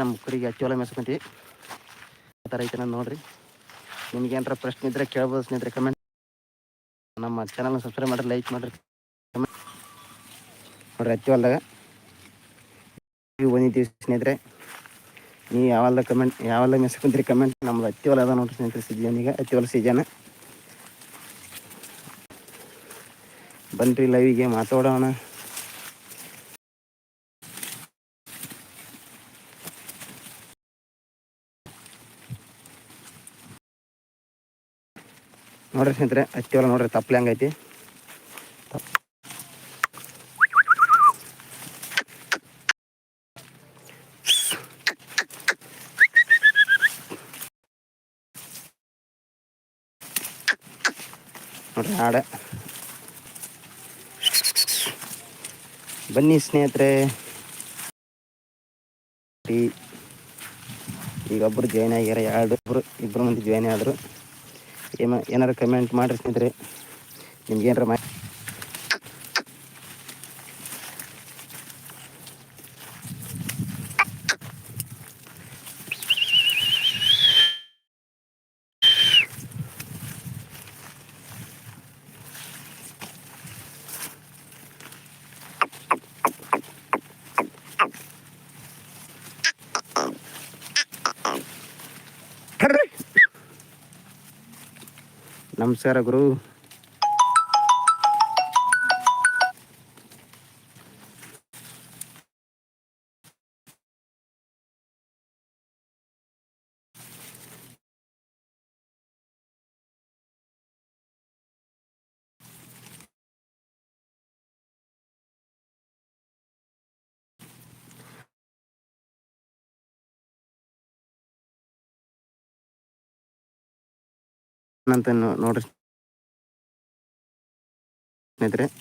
ನಮ್ಮ ಕುರಿಗೆ ಹಚ್ಚೋಲ ಮೆಸ್ಕೊಂತೀವಿ ಆ ಥರ ಐತೆ ನೋಡ್ರಿ. ನಿಮ್ಗೆ ಪ್ರಶ್ನೆ ಇದ್ರೆ ಕೇಳ್ಬೋದು ಸ್ನೇಹಿತರೆ ಕಮೆಂಟ್ ನಮ್ಮ ಚಾನಲ್ನ ಸಬ್ಸ್ಕ್ರೈಬ್ ಮಾಡಿರಿ ಲೈಕ್ ಮಾಡಿರಿ ಕಮೆಂಟ್ ನೋಡ್ರಿ ಹತ್ತಿ ಹೊಲ್ದಾಗ ಬಂದಿದ್ದೀವಿ ಸ್ನೇಹಿತರೆ. ನೀವು ಯಾವೆಲ್ಲ ಕಮೆಂಟ್ ಯಾವೆಲ್ಲ ಮೆಸ್ಕೊಂತೀರಿ ಕಮೆಂಟ್ ನಮ್ದು ಹತ್ತಿ ಹೊಲ ಅದ ನೋಡ್ರಿ ಸ್ನೇಹಿತರೆ ಸೀಸನ್ ಈಗ ಹತ್ತಿ ಹೊಲ ಸೀಸನ್ ಬನ್ರಿ ಲೈವಿಗೆ ಮಾತಾಡೋಣ. ನೋಡ್ರಿ ಸ್ನೇಹಿತರೆ ಹತ್ತಿವಲ್ಲ ನೋಡ್ರಿ ತಪ್ಪಲೆ ಹಂಗೈತಿ ನೋಡ್ರಿ ಆಡ ಬನ್ನಿ ಸ್ನೇಹಿತರೆ. ಈಗ ಒಬ್ರು ಜಾಯ್ನ್ ಆಗ್ಯಾರ ಎರಡು ಇಬ್ರು ಇಬ್ಬರು ಮಂದಿ ಜಾಯ್ನ್ ಆದರು. ಏನ ಏನಾರು ಕಮೆಂಟ್ ಮಾಡಿರಿ ಸ್ನೇಹಿತರೆ. ನಿಮ್ಗೆ ಏನಾರ ಮಾ ನಮಸ್ಕಾರ ಗುರು ಅಂತ ನೋಡ್ರಿ. ಸ್ನೇಹಿತರೆ.